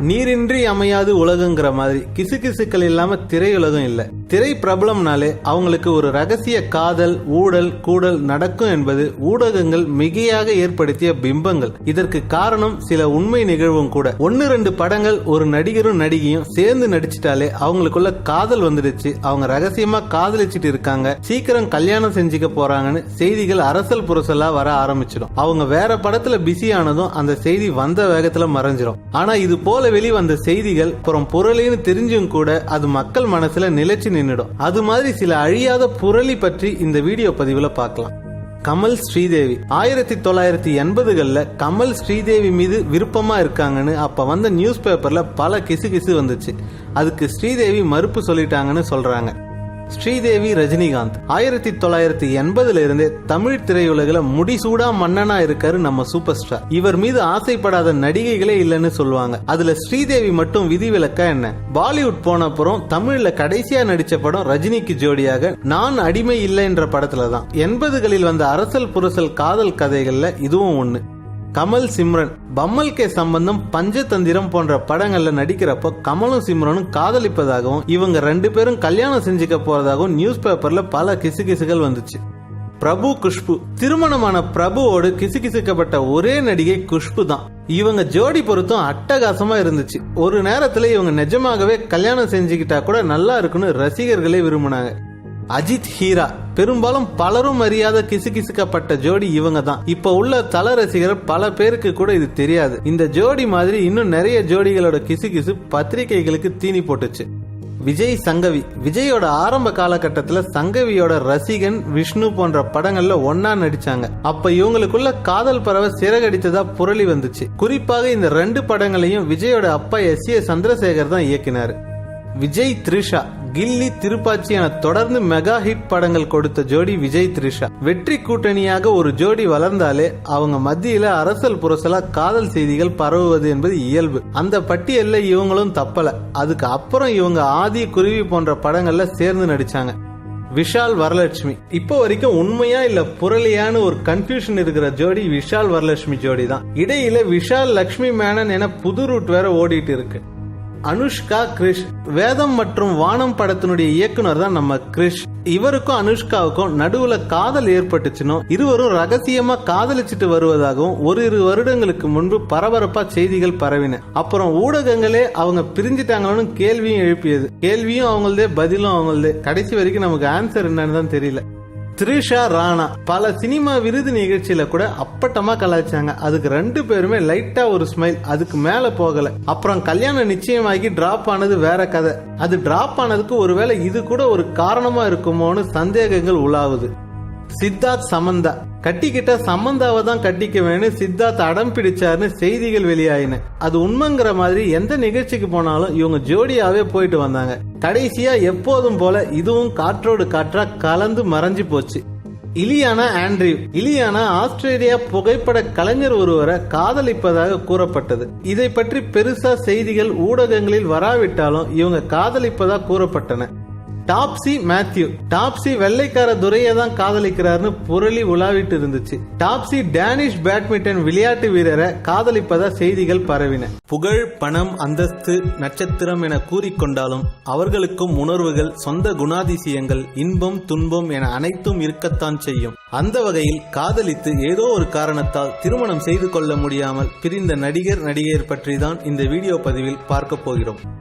நீரின்றி அமையாது உலகங்கிற மாதிரி. கிசுகிசுக்கள் இல்லாம திரையுலகம் இல்லை. திரை பிரபலம்னாலே அவங்களுக்கு ஒரு ரகசிய காதல் ஊழல் கூடல் நடக்கும் என்பது ஊடகங்கள் மிகையாக ஏற்படுத்திய பிம்பங்கள். இதற்கு காரணம் சில உண்மை நிகழ்வும் கூட. ஒன்னு ரெண்டு படங்கள் ஒரு நடிகரும் நடிகையும் சேர்ந்து நடிச்சிட்டாலே அவங்களுக்குள்ள காதல் வந்துடுச்சு. அவங்க ரகசியமா காதலிச்சிட்டு இருக்காங்க. சீக்கிரம் கல்யாணம் செஞ்சுக்க போறாங்கன்னு செய்திகள் அரசல் புரசலா வர ஆரம்பிச்சிடும். அவங்க வேற படத்துல பிஸி ஆனதும் அந்த செய்தி வந்த வேகத்துல மறைஞ்சிரும். ஆனா இது போல வெளிவந்த செய்திகள் புறம் புரளின்னு தெரிஞ்சும் கூட அது மக்கள் மனசுல நிலைச்சு நின்றுடும் அது மாதிரி சில அழியாத புரளி பற்றி இந்த வீடியோ பதிவுல பார்க்கலாம். கமல் ஸ்ரீதேவி. ஆயிரத்தி தொள்ளாயிரத்தி எண்பதுகளில் கமல் ஸ்ரீதேவி மீது விருப்பமா இருக்காங்கன்னு அப்ப வந்த நியூஸ் பேப்பர்ல பல கிசு கிசு வந்துச்சு. அதுக்கு ஸ்ரீதேவி மறுப்பு சொல்லிட்டாங்கன்னு சொல்றாங்க. ஸ்ரீதேவி ரஜினிகாந்த். ஆயிரத்தி தொள்ளாயிரத்தி எண்பதுல இருந்தே தமிழ் திரையுலகில முடிசூடா மன்னனா இருக்காரு நம்ம சூப்பர் ஸ்டார் இவர் மீது ஆசைப்படாத நடிகைகளே இல்லைன்னு சொல்லுவாங்க. அதுல ஸ்ரீதேவி மட்டும் விதிவிலக்கா என்ன? பாலிவுட் போன அப்புறம் தமிழ்ல கடைசியா நடிச்ச படம் ரஜினிக்கு ஜோடியாக நான் அடிமை இல்லை என்ற படத்துல தான் எண்பதுகளில் வந்த அரசல் புரசல் காதல் கதைகள்ல இதுவும் ஒண்ணு. கமல் சிம்ரன். பம்மல் கே சம்பந்தம் பஞ்சதந்திரம் போன்ற படங்கள்ல நடிக்கிறப்போ கமலும் சிம்ரனும் காதலிப்பதாகவும் இவங்க ரெண்டு பேரும் கல்யாணம் செஞ்சுக்க போறதாகவும் நியூஸ் பேப்பர்ல பல கிசுகிசுகள் வந்துச்சு. பிரபு குஷ்பு. திருமணமான பிரபுவோடு கிசுகிசுக்கப்பட்ட ஒரே நடிகை குஷ்பு தான். இவங்க ஜோடி பொருத்தம் அட்டகாசமா இருந்துச்சு. ஒரு நேரத்துல இவங்க நிஜமாகவே கல்யாணம் செஞ்சுக்கிட்டா கூட நல்லா இருக்குன்னு ரசிகர்களே விரும்பினாங்க. அஜித் ஹீரா. பெரும்பாலும் பலரும் அறியாத கிசுகிசுக்கப்பட்ட ஜோடி இவங்க தான் இப்ப உள்ள தல ரசிகர் பல பேருக்கு கூட இது தெரியாது. இந்த ஜோடி மாதிரி இன்னும் நிறைய ஜோடிகளோட கிசுகிசு பத்திரிகைகளுக்கு தீனி போட்டுச்சு. விஜய் சங்கவி. விஜயோட ஆரம்ப காலகட்டத்தில் சங்கவியோட ரசிகன் விஷ்ணு போன்ற படங்கள்ல ஒன்னா நடிச்சாங்க. அப்ப இவங்களுக்குள்ள காதல் பறவை சிறகடித்ததா புரளி வந்துச்சு. குறிப்பாக இந்த ரெண்டு படங்களையும் விஜயோட அப்பா எஸ் ஏ சந்திரசேகர் தான் இயக்கினார். விஜய் த்ரிஷா. கில்லி திருப்பாச்சி என தொடர்ந்து மெகா ஹிட் படங்கள் கொடுத்த ஜோடி விஜய் த்ரிஷா. வெற்றி கூட்டணியாக ஒரு ஜோடி வளர்ந்தாலே அவங்க மத்தியில அரசல் புரசலா காதல் செய்திகள் பரவுவது என்பது இயல்பு. அந்த பட்டியல்ல இவங்களும் தப்பல. அதுக்கு அப்புறம் இவங்க ஆதி குருவி போன்ற படங்கள்ல சேர்ந்து நடிச்சாங்க. விஷால் வரலட்சுமி. இப்போ வரைக்கும் உண்மையா இல்ல புரளியான்னு ஒரு கன்ஃபியூஷன் இருக்கிற ஜோடி விஷால் வரலட்சுமி ஜோடி தான் இடையில விஷால் லக்ஷ்மி மேனன் என புது ரூட் வேற ஓடிட்டு இருக்கு. அனுஷ்கா கிரிஷ். வேதம் மற்றும் வானம் படத்தினுடைய இயக்குனர் தான் நம்ம கிரிஷ். இவருக்கும் அனுஷ்காவுக்கும் நடுவுல காதல் ஏற்பட்டுச்சுனோ இருவரும் ரகசியமா காதலிச்சிட்டு வருவதாகவும் ஒரு இரு வருடங்களுக்கு முன்பு பரபரப்பா செய்திகள் பரவின. அப்புறம் ஊடகங்களே அவங்க பிரிஞ்சிட்டாங்கன்னு கேள்வியும் எழுப்பியது. கேள்வியும் அவங்களதே பதிலும் அவங்களதே. கடைசி வரைக்கும் நமக்கு ஆன்சர் என்னன்னு தான் தெரியல. த்ரிஷா ராணா. பல சினிமா விருது நிகழ்ச்சியில கூட அப்பட்டமா கலாய்ச்சாங்க. அதுக்கு ரெண்டு பேருமே லைட்டா ஒரு ஸ்மைல் அதுக்கு மேல போகல. அப்புறம் கல்யாணம் நிச்சயமாகி டிராப் ஆனது வேற கதை. அது டிராப் ஆனதுக்கு ஒருவேளை இது கூட ஒரு காரணமா இருக்குமோன்னு சந்தேகங்கள் உலாவுது. சித்தார்த் சமந்தா. கட்டிக்கிட்ட சம்பந்தாவை தான் கட்டிக்க வேணும் சித்தார்த் அடம் பிடிச்சாருன்னு செய்திகள் வெளியாயின. அது உண்மைங்கிற மாதிரி எந்த நிகழ்ச்சிக்கு போனாலும் இவங்க ஜோடியாவே போயிட்டு வந்தாங்க. கடைசியா எப்போதும் போல இதுவும் காற்றோடு காற்றா கலந்து மறைஞ்சு போச்சு. இலியானா ஆண்ட்ரியூ இலியானா ஆஸ்திரேலியா புகைப்பட கலைஞர் ஒருவரை காதலிப்பதாக கூறப்பட்டது. இதை பற்றி பெருசா செய்திகள் ஊடகங்களில் வராவிட்டாலும் இவங்க காதலிப்பதா கூறப்பட்டன. டாப்ஸி மேத்யூ. டாப்ஸி வெள்ளைக்கார துரையை தான் காதலிக்கிறார்னு புரளி உலாவிட்டு இருந்துச்சு. டாப்ஸி டேனிஷ் பேட்மிண்டன் விளையாட்டு வீரரை காதலிப்பதா செய்திகள் பரவின. புகழ் பணம் அந்தஸ்து நட்சத்திரம் என கூறிக்கொண்டாலும் அவர்களுக்கும் உணர்வுகள் சொந்த குணாதிசயங்கள் இன்பம் துன்பம் என அனைத்தும் இருக்கத்தான் செய்யும். அந்த வகையில் காதலித்து ஏதோ ஒரு காரணத்தால் திருமணம் செய்து கொள்ள முடியாமல் பிரிந்த நடிகர் நடிகையர் பற்றி தான் இந்த வீடியோ பதிவில் பார்க்க போகிறோம்.